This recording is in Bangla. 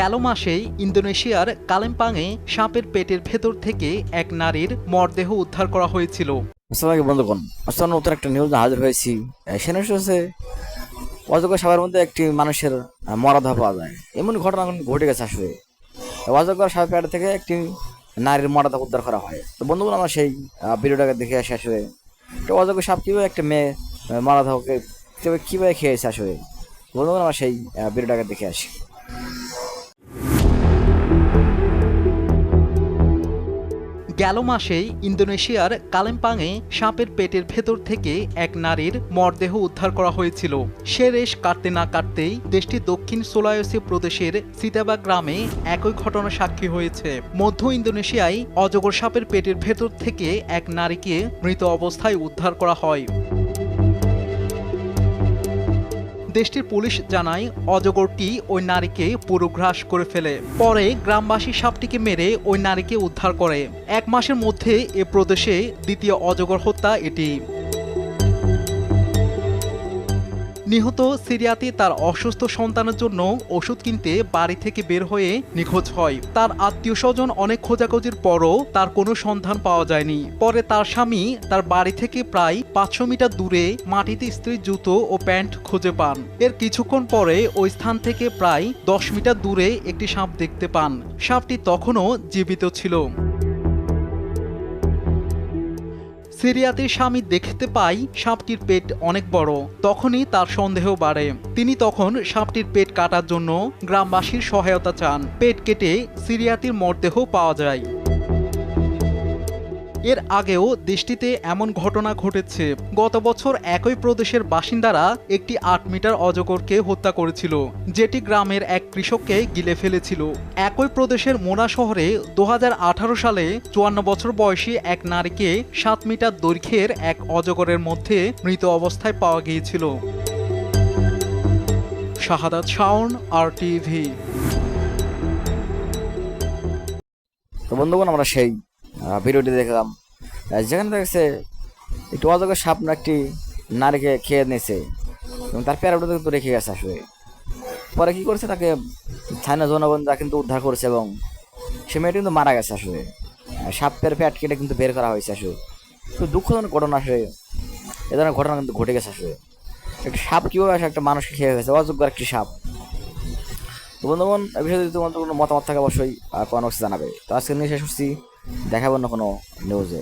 গেল মাসেই ইন্দোনেশিয়ার কালেম্পাংয়ে সাপের পেটের ভেতর থেকে এক নারীর মরদেহ উদ্ধার করা হয়েছিল। আসসালামু বন্ধুগণ নতুন একটা নিউজ হাজির হয়েছি। অযোগ্য সাপের মধ্যে একটি মানুষের আহ, পাওয়া যায়। এমন ঘটনা ঘটে গেছে আসলে। অযোগ্য সাপের পেট থেকে একটি নারীর মরাদেহ উদ্ধার করা হয়। তো বন্ধুগণ আমরা সেই ভিডিওটাকে দেখে আসি আসলে। অযোগ্য সাপ কীভাবে একটা মেয়ে মরাদেহকে কীভাবে খেয়েছে আসলে? বন্ধুগণ আমরা সেই ভিডিওটাকে দেখে আসি। গেল মাসেই ইন্দোনেশিয়ার কালেম্পাংয়ে সাপের পেটের ভেতর থেকে এক নারীর মরদেহ উদ্ধার করা হয়েছিল। সে রেশ কাটতে না কাটতেই দেশটির দক্ষিণ সোলায়সি প্রদেশের সিতাবা গ্রামে একই ঘটনা সাক্ষী হয়েছে। মধ্য ইন্দোনেশিয়ায় অজগর সাপের পেটের ভেতর থেকে এক নারীকে মৃত অবস্থায় উদ্ধার করা হয়। দেশটির পুলিশ জানায় অজগরটি ওই নারীকে পুরোগ্রাস করে ফেলে। পরে গ্রামবাসী সাপটিকে মেরে ওই নারীকে উদ্ধার করে। এক মাসের মধ্যে এ প্রদেশে দ্বিতীয় অজগর হত্যা এটি। নিহত সিরিয়াতে তার অসুস্থ সন্তানের জন্য ওষুধ কিনতে বাড়ি থেকে বের হয়ে নিখোঁজ হয়। তার আত্মীয় স্বজন অনেক খোঁজাখুঁজির পরও তার কোনো সন্ধান পাওয়া যায়নি। পরে তার স্বামী তার বাড়ি থেকে প্রায় পাঁচশো মিটার দূরে মাটিতে স্ত্রীর জুতো ও প্যান্ট খুঁজে পান। এর কিছুক্ষণ পরে ওই স্থান থেকে প্রায় দশ মিটার দূরে একটি সাপ দেখতে পান। সাপটি তখনও জীবিত ছিল। সিরিয়াতে স্বামী দেখতে পাই সাপটির পেট অনেক বড়, তখনই তার সন্দেহ বাড়ে। তিনি তখন সাপটির পেট কাটার জন্য গ্রামবাসীর সহায়তা চান। পেট কেটে সিরিয়াতির মরদেহ পাওয়া যায়। এর আগেও দেশটিতে এমন ঘটনা ঘটেছে। গত বছর একই প্রদেশের বাসিন্দারা একটি আট মিটার অজগরকে হত্যা করেছিল, যেটি গ্রামের এক কৃষককে গিলে ফেলেছিল। একই প্রদেশের মোনা শহরে দুহাজার আঠারো সালে চুয়ান্ন বছর বয়সী এক নারীকে সাত মিটার দৈর্ঘ্যের এক অজগরের মধ্যে মৃত অবস্থায় পাওয়া গিয়েছিল। শাহাদাত শাওন আর টিভি তো বন্ধুগণ, আমরা সেই ভিডিওটি দেখলাম। যেখানে দেখছে, একটু অযোগ্য সাপ না একটি নারীকে খেয়ে নিয়েছে। এবং তার প্যারাটা কিন্তু রেখে গেছে আসলে। পরে কী করছে, তাকে স্থানীয় জনগণ তা কিন্তু উদ্ধার করেছে এবং সে মেয়েটি কিন্তু মারা গেছে আসলে। সাপের প্যাট কেটে কিন্তু বের করা হয়েছে আসলে। তো দুঃখজনক ঘটনা আসলে। এ ধরনের ঘটনা কিন্তু ঘটে গেছে আসলে। একটা সাপ কীভাবে আসে একটা মানুষকে খেয়ে গেছে অযোগ্য একটি সাপ। তো বন্ধুগণ এই বিষয়ে যদি তোমাদের কোনো মতামত থাকে অবশ্যই কমেন্ট বক্সে জানাবে। তো আজকে নিয়ে শেষ করছি। দেখাবো না কোনো নিউজে